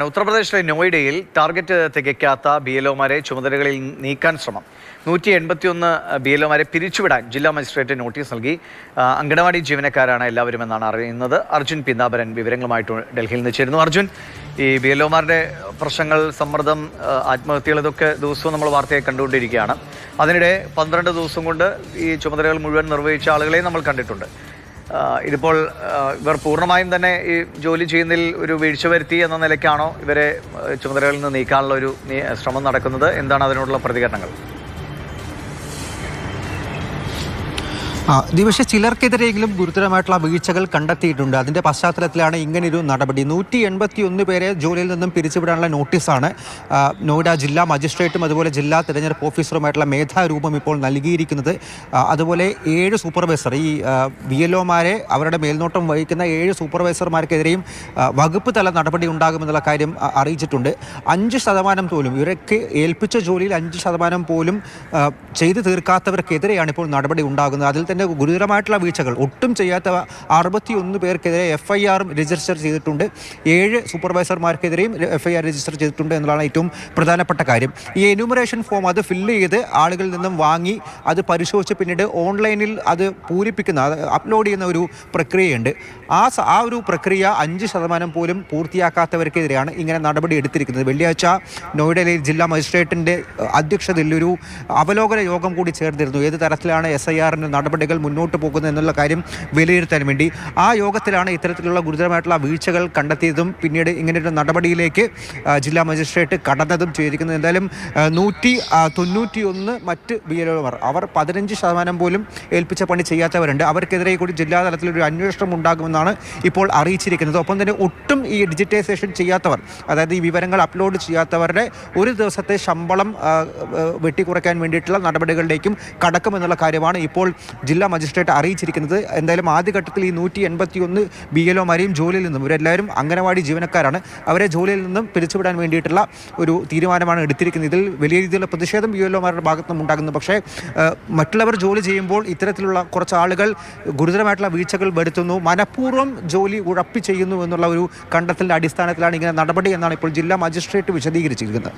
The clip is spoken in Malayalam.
ഉത്തർപ്രദേശിലെ നോയിഡയിൽ ടാർഗറ്റ് തികയ്ക്കാത്ത ബി എൽ ഒമാരെ ചുമതലകളിൽ നീക്കാൻ ശ്രമം. നൂറ്റി എൺപത്തിയൊന്ന് ബി എൽ ഒമാരെ പിരിച്ചുവിടാൻ ജില്ലാ മജിസ്ട്രേറ്റ് നോട്ടീസ് നൽകി. അങ്കണവാടി ജീവനക്കാരാണ് എല്ലാവരും എന്നാണ് അറിയുന്നത്. അർജുൻ പിന്നാബരൻ വിവരങ്ങളുമായിട്ട് ഡൽഹിയിൽ നിന്ന് ചേരുന്നു. അർജുൻ ഈ ബി എൽ ഒമാരുടെ പ്രശ്നങ്ങൾ സമ്മർദ്ദം ആത്മഹത്യകൾ ഇതൊക്കെ ദിവസവും നമ്മൾ വാർത്തയായി കണ്ടുകൊണ്ടിരിക്കുകയാണ്. അതിനിടെ പന്ത്രണ്ട് ദിവസം കൊണ്ട് ഈ ചുമതലകൾ മുഴുവൻ നിർവഹിച്ച ആളുകളെ നമ്മൾ കണ്ടിട്ടുണ്ട്. ഇതിപ്പോൾ ഇവർ പൂർണമായും തന്നെ ഈ ജോലി ചെയ്യുന്നതിൽ ഒരു വീഴ്ച വരുത്തി എന്ന നിലയ്ക്കാണോ ഇവരെ ചുമതലകളിൽ നിന്ന് നീക്കാനുള്ള ഒരു ശ്രമം നടക്കുന്നത്? എന്താണ് അതിനോടുള്ള പ്രതികരണങ്ങൾ? ദിവിഷ ചിലർക്കെതിരെയെങ്കിലും ഗുരുതരമായിട്ടുള്ള വീഴ്ചകൾ കണ്ടെത്തിയിട്ടുണ്ട്. അതിന്റെ പശ്ചാത്തലത്തിലാണ് ഇങ്ങനൊരു നടപടി. നൂറ്റി എൺപത്തി ഒന്ന് പേരെ ജോലിയിൽ നിന്നും പിരിച്ചുവിടാനുള്ള നോട്ടീസാണ്. നോയിഡ ജില്ലാ മജിസ്ട്രേറ്റും അതുപോലെ ജില്ലാ തിരഞ്ഞെടുപ്പ് ഓഫീസറുമായിട്ടുള്ള മേധാരൂപം ഇപ്പോൾ നൽകിയിരിക്കുന്നത്. അതുപോലെ ഏഴ് സൂപ്പർവൈസർ ഈ വി എൽ ഒമാരെ അവരുടെ മേൽനോട്ടം വഹിക്കുന്ന ഏഴ് സൂപ്പർവൈസർമാർക്കെതിരെയും വകുപ്പ് തല നടപടി ഉണ്ടാകുമെന്നുള്ള കാര്യം അറിയിച്ചിട്ടുണ്ട്. അഞ്ച് ശതമാനം പോലും ഇവരൊക്കെ ഏൽപ്പിച്ച ജോലിയിൽ അഞ്ച് ശതമാനം പോലും ചെയ്തു തീർക്കാത്തവർക്കെതിരെയാണ് ഇപ്പോൾ നടപടി ഉണ്ടാകുന്നത്. അതിൽ തന്നെ ഗുരുതരമായിട്ടുള്ള വീഴ്ചകൾ ഒട്ടും ചെയ്യാത്ത അറുപത്തി ഒന്ന് പേർക്കെതിരെ എഫ് ഐ ആറും രജിസ്റ്റർ ചെയ്തിട്ടുണ്ട്. ഏഴ് സൂപ്പർവൈസർമാർക്കെതിരെയും എഫ് ഐ ആർ രജിസ്റ്റർ ചെയ്തിട്ടുണ്ട് എന്നുള്ളതാണ് ഏറ്റവും പ്രധാനപ്പെട്ട കാര്യം. ഈ എന്യൂമറേഷൻ ഫോം അത് ഫില്ല് ചെയ്ത് ആളുകളിൽ നിന്നും വാങ്ങി അത് പരിശോധിച്ച് പിന്നീട് ഓൺലൈനിൽ അത് പൂരിപ്പിക്കുന്ന അപ്ലോഡ് ചെയ്യുന്ന ഒരു പ്രക്രിയയുണ്ട്. ആ ആ ഒരു പ്രക്രിയ അഞ്ച് ശതമാനം പോലും പൂർത്തിയാക്കാത്തവർക്കെതിരെയാണ് ഇങ്ങനെ നടപടി എടുത്തിരിക്കുന്നത്. വെള്ളിയാഴ്ച നോയിഡയിലെ ജില്ലാ മജിസ്ട്രേറ്റിന്റെ അധ്യക്ഷതയിൽ ഒരു അവലോകന യോഗം കൂടി ചേർന്നിരുന്നു. ഏത് തരത്തിലാണ് എസ് ഐ ആറിന്റെ നടപടികൾ മുന്നോട്ട് പോകുന്നത് എന്നുള്ള കാര്യം വിലയിരുത്താൻ വേണ്ടി ആ യോഗത്തിലാണ് ഇത്തരത്തിലുള്ള ഗുരുതരമായിട്ടുള്ള വീഴ്ചകൾ കണ്ടെത്തിയതും പിന്നീട് ഇങ്ങനെയൊരു നടപടിയിലേക്ക് ജില്ലാ മജിസ്ട്രേറ്റ് കടന്നതും ചെയ്തിരിക്കുന്നത് എന്തായാലും നൂറ്റി തൊണ്ണൂറ്റി ഒന്ന് മറ്റ് ബി എൽ ഒമാർ അവർ പതിനഞ്ച് ശതമാനം പോലും ഏൽപ്പിച്ച പണി ചെയ്യാത്തവരുണ്ട്. അവർക്കെതിരെ കൂടി ജില്ലാ തലത്തിൽ ഒരു അന്വേഷണം ഉണ്ടാകുമെന്നാണ് ഇപ്പോൾ അറിയിച്ചിരിക്കുന്നത്. ഒപ്പം തന്നെ ഒട്ടും ഈ ഡിജിറ്റൈസേഷൻ ചെയ്യാത്തവർ അതായത് ഈ വിവരങ്ങൾ അപ്ലോഡ് ചെയ്യാത്തവരുടെ ഒരു ദിവസത്തെ ശമ്പളം വെട്ടിക്കുറയ്ക്കാൻ വേണ്ടിയിട്ടുള്ള നടപടികളിലേക്കും കടക്കുമെന്നുള്ള കാര്യമാണ് ഇപ്പോൾ ജില്ലാ മജിസ്ട്രേറ്റ് അറിയിച്ചിരിക്കുന്നത് എന്തായാലും ആദ്യഘട്ടത്തിൽ ഈ നൂറ്റി എൺപത്തി ഒന്ന് ബി എൽ ഒമാരെയും ജോലിയിൽ നിന്നും ഇവരെല്ലാവരും അംഗനവാടി ജീവനക്കാരാണ്. അവരെ ജോലിയിൽ നിന്നും പിരിച്ചുവിടാൻ വേണ്ടിയിട്ടുള്ള ഒരു തീരുമാനമാണ് എടുത്തിരിക്കുന്നത്. ഇതിൽ വലിയ രീതിയിലുള്ള പ്രതിഷേധം ബി എൽ ഒമാരുടെ ഭാഗത്തു നിന്നും ഉണ്ടാകുന്നു. പക്ഷേ മറ്റുള്ളവർ ജോലി ചെയ്യുമ്പോൾ ഇത്തരത്തിലുള്ള കുറച്ച് ആളുകൾ ഗുരുതരമായിട്ടുള്ള വീഴ്ചകൾ വരുത്തുന്നു. മനഃപൂർവം ജോലി ഉഴപ്പി ചെയ്യുന്നു എന്നുള്ള ഒരു കണ്ടെത്തലിന്റെ അടിസ്ഥാനത്തിലാണ് ഇങ്ങനെ നടപടി എന്നാണ് ഇപ്പോൾ ജില്ലാ മജിസ്ട്രേറ്റ് വിശദീകരിച്ചിരിക്കുന്നത്.